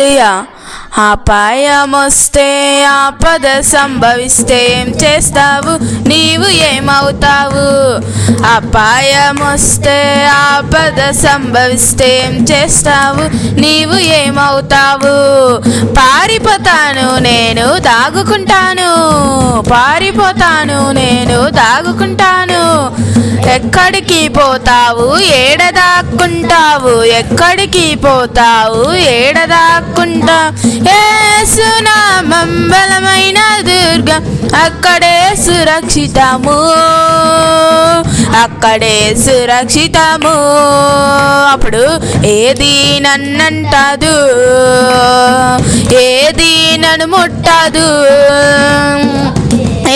అపాయం అపాయమొస్తే ఆపద సంభవిస్తే ఏం చేస్తావు? నీవు ఏమవుతావు? అపాయమొస్తే ఆపద సంభవిస్తే ఏం చేస్తావు? నీవు ఏమవుతావు? పారిపోతాను నేను దాగుకుంటాను. పారిపోతాను నేను దాగుకుంటాను. ఎక్కడికి పోతావు? ఏడ దాక్కుంటావు ఎక్కడికి పోతావు? ఏడ దాక్కుంటా ఏసునామం బలమైన దుర్గం అక్కడే సురక్షితము. అక్కడే సురక్షితము. అప్పుడు ఏది నన్నంటదు? ఏది నన్ను ముట్టదు?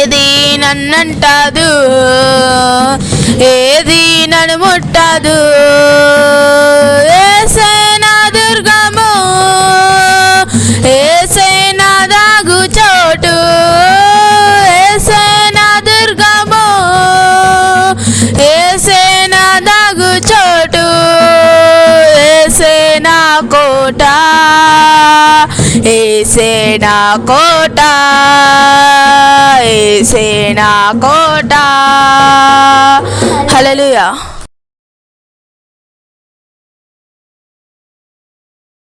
ఏది నన్నంటదు? ఏది నన్ను ముట్టదు? ఏసేనా దుర్గము? ఏసేనా దాగు చోటు? ఏసేనా దుర్గము? ఏసేనా దాగు చోటు? ఏసేనా కోట? ఏసేనా కోట ఏసేనా కోట. హల్లెలూయా.